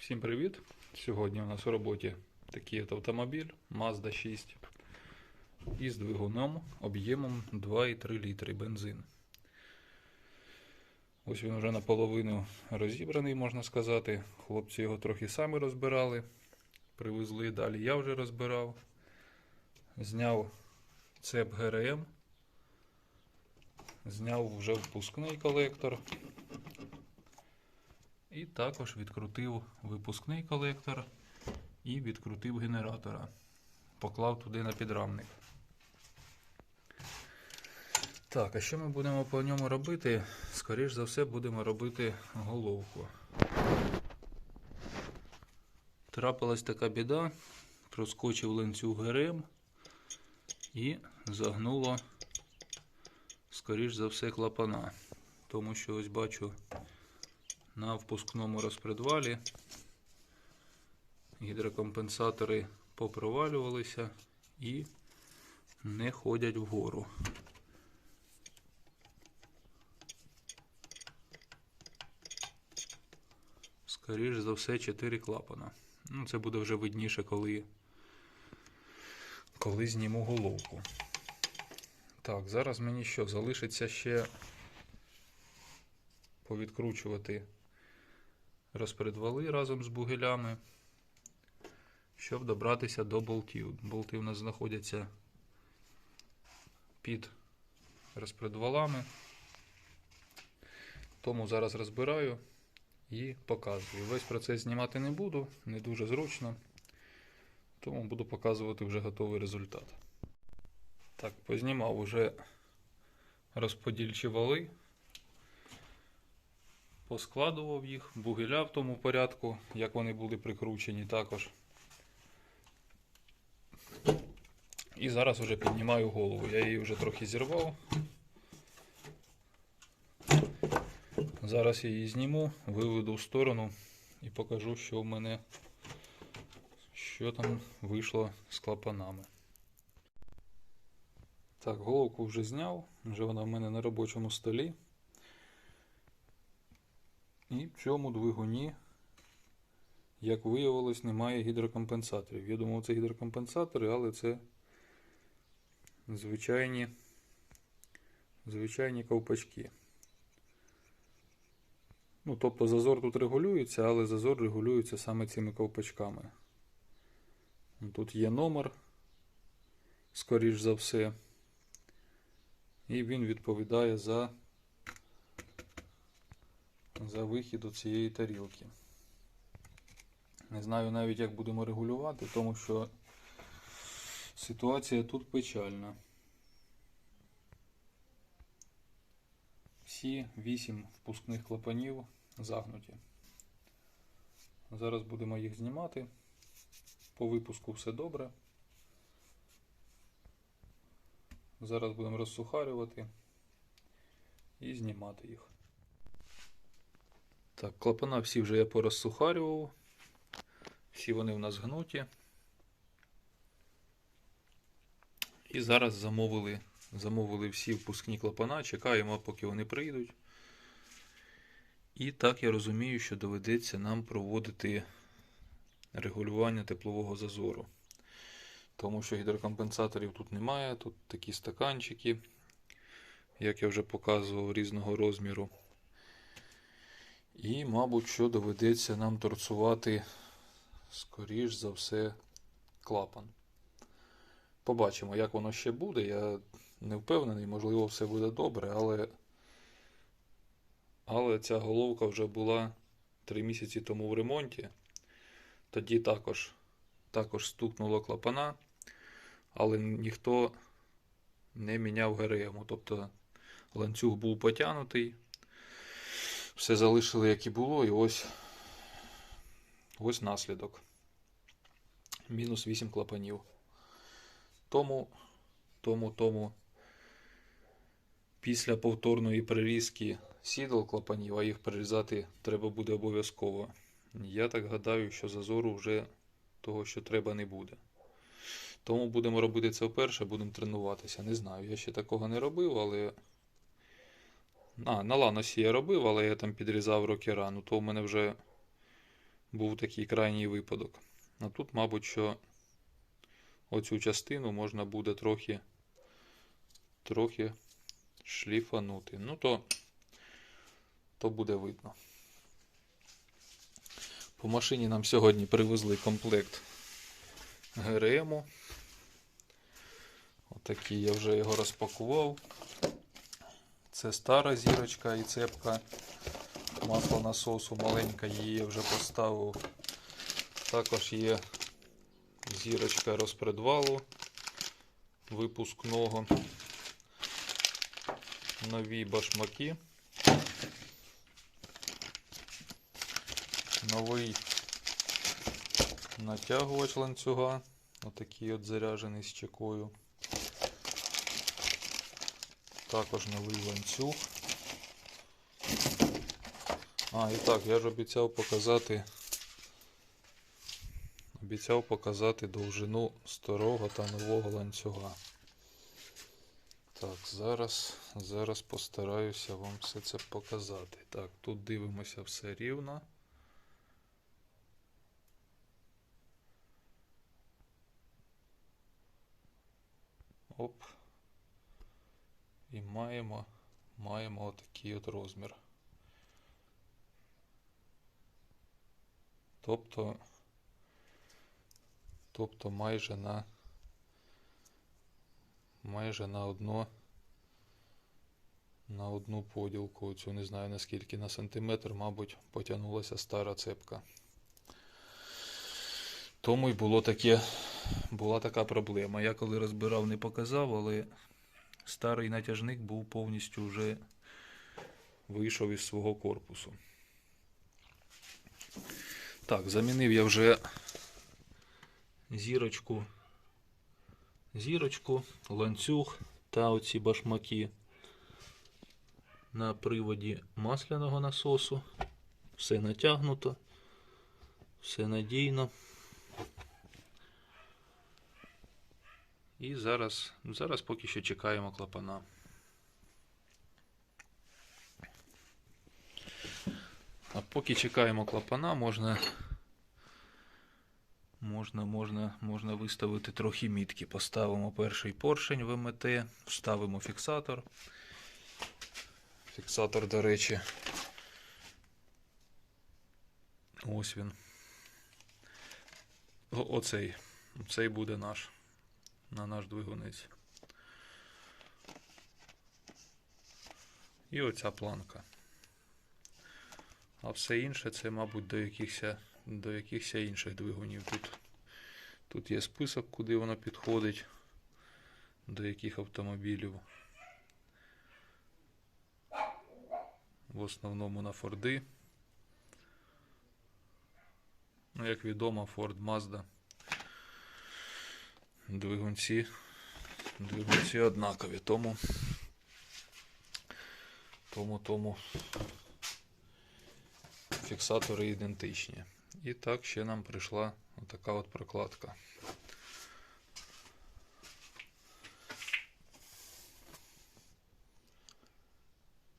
Всім привіт! Сьогодні у нас у роботі такий от автомобіль Mazda 6 із двигуном об'ємом 2,3 літри бензин. Ось він вже наполовину розібраний, можна сказати. Хлопці його трохи самі розбирали, привезли, далі я вже розбирав. Зняв цеп ГРМ, зняв вже впускний колектор. І також відкрутив випускний колектор і відкрутив генератора. Поклав туди на підрамник. Так, а що ми будемо по ньому робити? Скоріш за все, будемо робити головку. Трапилась така біда, проскочив ланцюг ГРМ і загнуло, скоріш за все, клапана. Тому що ось бачу на впускному розпредвалі гідрокомпенсатори попровалювалися і не ходять вгору. Скоріш за все 4 клапана. Ну, це буде вже видніше, коли, коли зніму головку. Так, зараз мені що? Залишиться ще повідкручувати розпредвали разом з бугелями, щоб добратися до болтів. Болти у нас знаходяться під розпредвалами. Тому зараз розбираю і показую. Весь процес знімати не буду, не дуже зручно, тому буду показувати вже готовий результат. Так, познімав уже розподільчі вали поскладував їх, бугеля в тому порядку, як вони були прикручені також. І зараз вже піднімаю голову. Я її вже трохи зірвав. Зараз я її зніму, виведу в сторону і покажу, що в мене що там вийшло з клапанами. Так, головку вже зняв, вже вона в мене на робочому столі. І в цьому двигуні, як виявилось, немає гідрокомпенсаторів. Я думав, це гідрокомпенсатори, але це звичайні, звичайні ковпачки. Ну, тобто зазор тут регулюється, але зазор регулюється саме цими ковпачками. Тут є номер, скоріш за все, і він відповідає за за вихід у цієї тарілки. Не знаю навіть, як будемо регулювати, тому що ситуація тут печальна. Всі 8 впускних клапанів загнуті. Зараз будемо їх знімати. По випуску все добре. Зараз будемо розсухарювати і знімати їх. Так, клапана всі вже я порозсухарював. Всі вони в нас гнуті. І зараз замовили, замовили всі впускні клапана, чекаємо, поки вони прийдуть. І так я розумію, що доведеться нам проводити регулювання теплового зазору. Тому що гідрокомпенсаторів тут немає, тут такі стаканчики, як я вже показував, різного розміру. І, мабуть, що доведеться нам торцувати, скоріш за все, клапан. Побачимо, як воно ще буде. Я не впевнений, можливо, все буде добре, але але ця головка вже була 3 місяці тому в ремонті. Тоді також, також стукнуло клапана, але ніхто не міняв ГРМ. Тобто ланцюг був потягнутий. Все залишили, як і було, і ось ось наслідок. Мінус 8 клапанів. Тому, тому, тому, після повторної прирізки сідал клапанів, а їх прирізати треба буде обов'язково. Я так гадаю, що зазору вже того, що треба, не буде. Тому будемо робити це вперше, будемо тренуватися. Не знаю, я ще такого не робив, але. А, на ланосі я робив, але я там підрізав рокера. Ну то в мене вже був такий крайній випадок. А тут, мабуть, що оцю частину можна буде трохи, трохи шліфанути. Ну, то, то буде видно. По машині нам сьогодні привезли комплект ГРМу. Отакий я вже його розпакував. Це стара зірочка і цепка масло насосу маленька, її вже поставив. Також є зірочка розпредвалу випускного. Нові башмаки. Новий натягувач ланцюга. Отакий от заряджений з чекою. Також новий ланцюг. А, і так, я ж обіцяв показати. Обіцяв показати довжину старого та нового ланцюга. Так, зараз, зараз постараюся вам все це показати. Так, тут дивимося все рівно. Оп. І маємо, маємо отакий от розмір. Тобто, тобто майже на майже на одно на одну поділку. Цю не знаю наскільки на сантиметр, мабуть, потягнулася стара цепка. Тому й було таке, була така проблема. Я коли розбирав, не показав, але старий натяжник був повністю вже вийшов із свого корпусу. Так, замінив я вже зірочку, зірочку, ланцюг та оці башмаки на приводі масляного насосу. Все натягнуто, все надійно. І зараз, зараз поки що чекаємо клапана. А поки чекаємо клапана, можна, можна, можна, можна виставити трохи мітки. Поставимо перший поршень в МТ, вставимо фіксатор. Фіксатор, до речі. Ось він. Оцей. Оцей буде наш. На наш двигунець. І оця планка. А все інше це, мабуть, до якихось, до якихось інших двигунів. Тут, тут є список, куди воно підходить, до яких автомобілів. В основному на Форди. Ну, як відомо, Ford Mazda. Двигунці, двигунці однакові, тому, тому, тому фіксатори ідентичні. І так ще нам прийшла така от прокладка.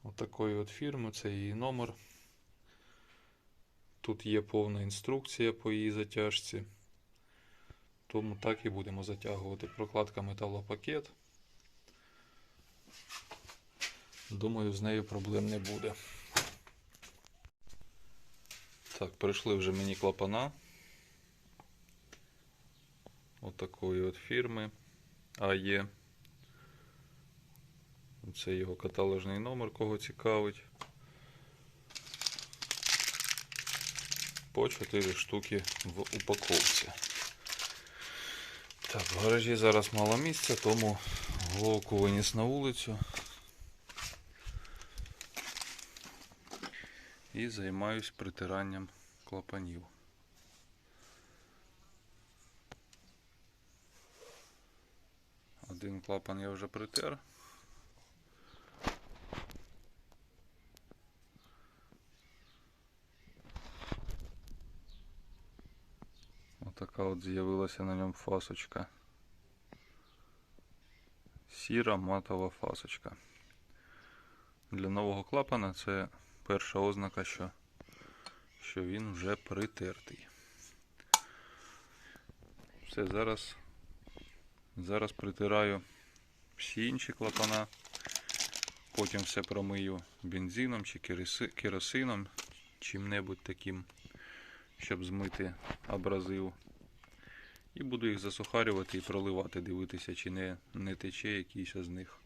Отакої от фірми, це її номер. Тут є повна інструкція по її затяжці. Тому так і будемо затягувати. Прокладка металопакет. Думаю, з нею проблем не буде. Так, прийшли вже мені клапана. Отакої от фірми АЕ. Це його каталожний номер, кого цікавить. По 4 штуки в упаковці. Так, в гаражі зараз мало місця, тому головку виніс на вулицю. І займаюсь притиранням клапанів. Один клапан я вже притер. Отака от з'явилася на ньому фасочка. Сіра матова фасочка. Для нового клапана це перша ознака, що, що він вже притертий. Все, зараз, зараз притираю всі інші клапана. Потім все промию бензином чи керосином, чим-небудь таким, щоб змити абразив. І буду їх засухарювати і проливати, дивитися, чи не, не тече якийсь з них.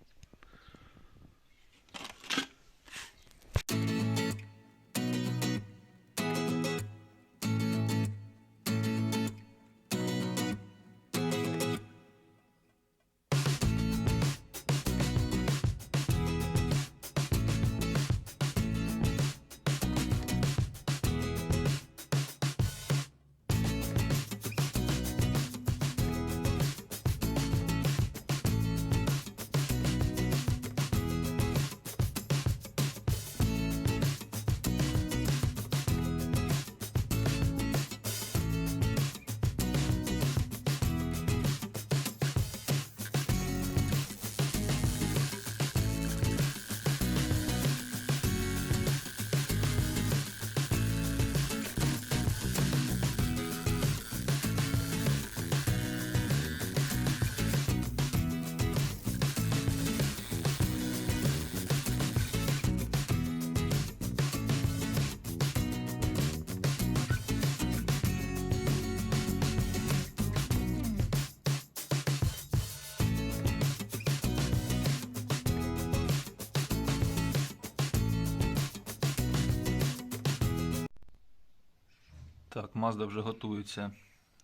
Так, Mazda вже готується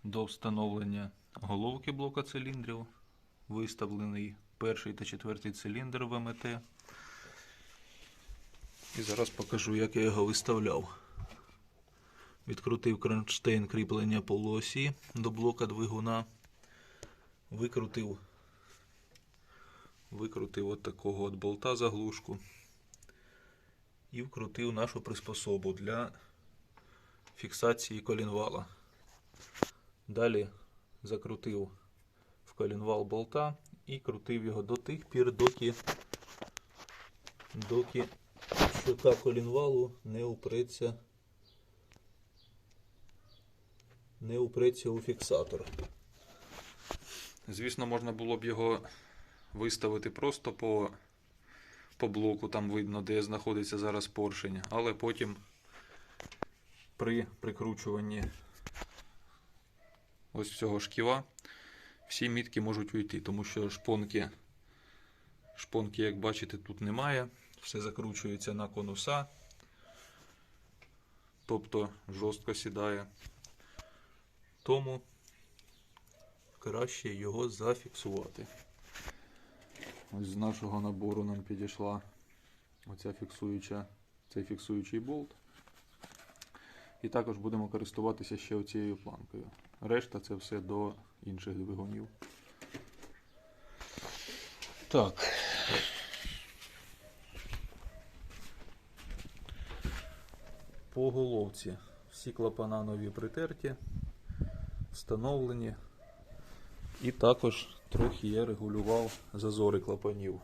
до встановлення головки блока циліндрів. Виставлений перший та четвертий циліндр ВМТ. І зараз покажу, як я його виставляв. Відкрутив кронштейн кріплення полуосі до блока двигуна. Викрутив, викрутив от такого от болта заглушку. І вкрутив нашу приспособу для фіксації колінвала. Далі закрутив в колінвал болта і крутив його до тих пір, доки, доки щока колінвалу не упреться, не упреться у фіксатор. Звісно, можна було б його виставити просто по, по блоку, там видно, де знаходиться зараз поршень, але потім при прикручуванні ось цього шківа всі мітки можуть уйти, тому що шпонки, шпонки, як бачите, тут немає. Все закручується на конуса, тобто жорстко сідає. Тому краще його зафіксувати. Ось з нашого набору нам підійшла оця фіксуюча, цей фіксуючий болт. І також будемо користуватися ще оцією планкою. Решта це все до інших двигунів. Так. По головці всі клапана нові притерті, встановлені. І також трохи я регулював зазори клапанів.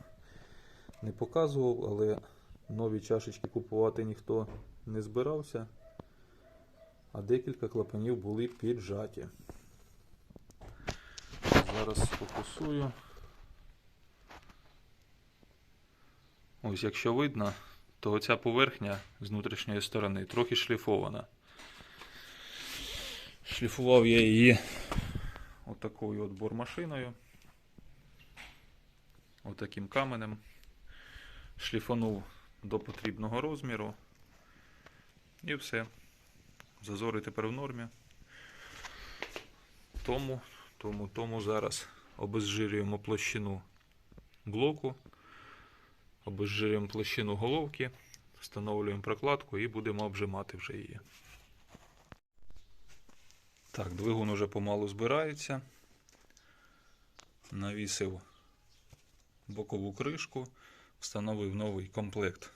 Не показував, але нові чашечки купувати ніхто не збирався а декілька клапанів були піджаті. Зараз сфокусую. Ось, якщо видно, то оця поверхня з внутрішньої сторони трохи шліфована. Шліфував я її отакою от бормашиною. Отаким каменем. Шліфанув до потрібного розміру. І все. Зазори тепер в нормі. Тому, тому, тому зараз обезжирюємо площину блоку, обезжирюємо площину головки, встановлюємо прокладку і будемо обжимати вже її. Так, двигун уже помалу збирається. Навісив бокову кришку, встановив новий комплект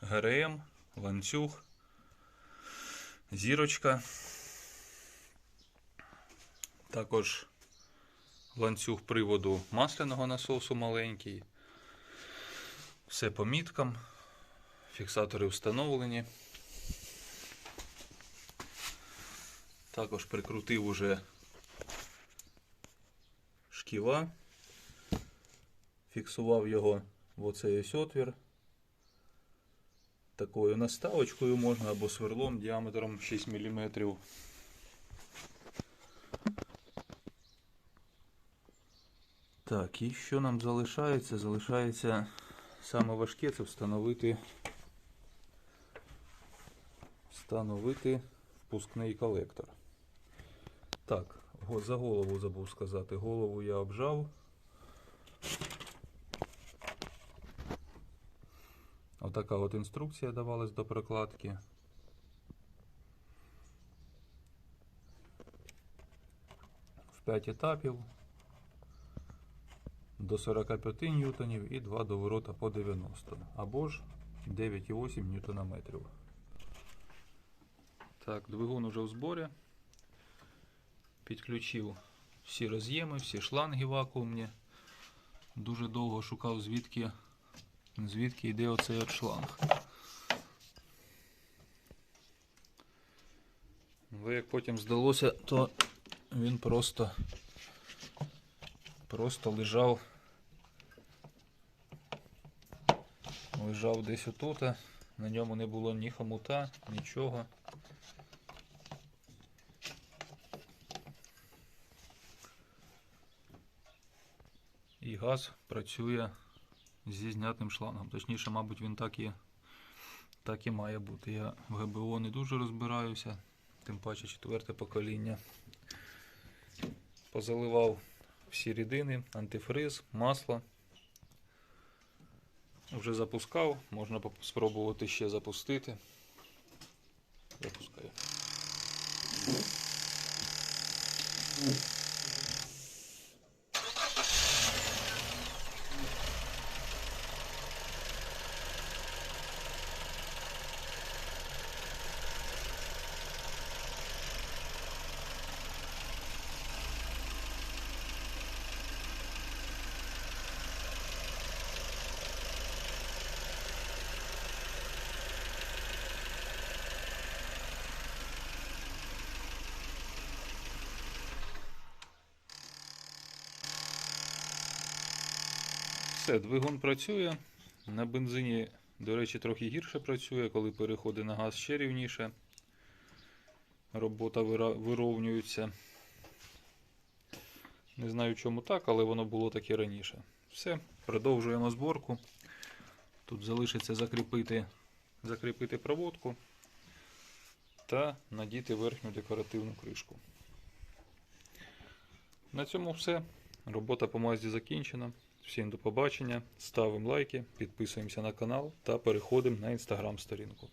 ГРМ, ланцюг зірочка. Також ланцюг приводу масляного насосу маленький. Все по міткам. Фіксатори встановлені. Також прикрутив уже шківа. Фіксував його в оцей ось отвір. Такою наставочкою можна або сверлом діаметром 6 мм. Так, і що нам залишається? Залишається саме важке це встановити встановити впускний колектор. Так, за голову забув сказати. Голову я обжав. Отака от інструкція давалась до прокладки. В 5 етапів до 45 ньютонів і 2 доворота по 90 або ж 9,8 ньютона метрів. Так, двигун уже в зборі. Підключив всі роз'єми, всі шланги вакуумні. Дуже довго шукав звідки, звідки йде оцей от шланг. Але як потім здалося, то він просто, просто лежав, лежав десь отут. На ньому не було ні хомута, нічого. І газ працює зі знятим шлангом. Точніше, мабуть, він так і, так і має бути. Я в ГБО не дуже розбираюся, тим паче четверте покоління. Позаливав всі рідини, антифриз, масло. Вже запускав, можна спробувати ще запустити. Все, двигун працює. На бензині, до речі, трохи гірше працює, коли переходить на газ ще рівніше. Робота вировнюється. Не знаю чому так, але воно було таке раніше. Все, продовжуємо зборку. Тут залишиться закріпити, закріпити проводку та надіти верхню декоративну кришку. На цьому все. Робота по мазді закінчена. Всім до побачення. Ставимо лайки, підписуємося на канал та переходимо на інстаграм сторінку.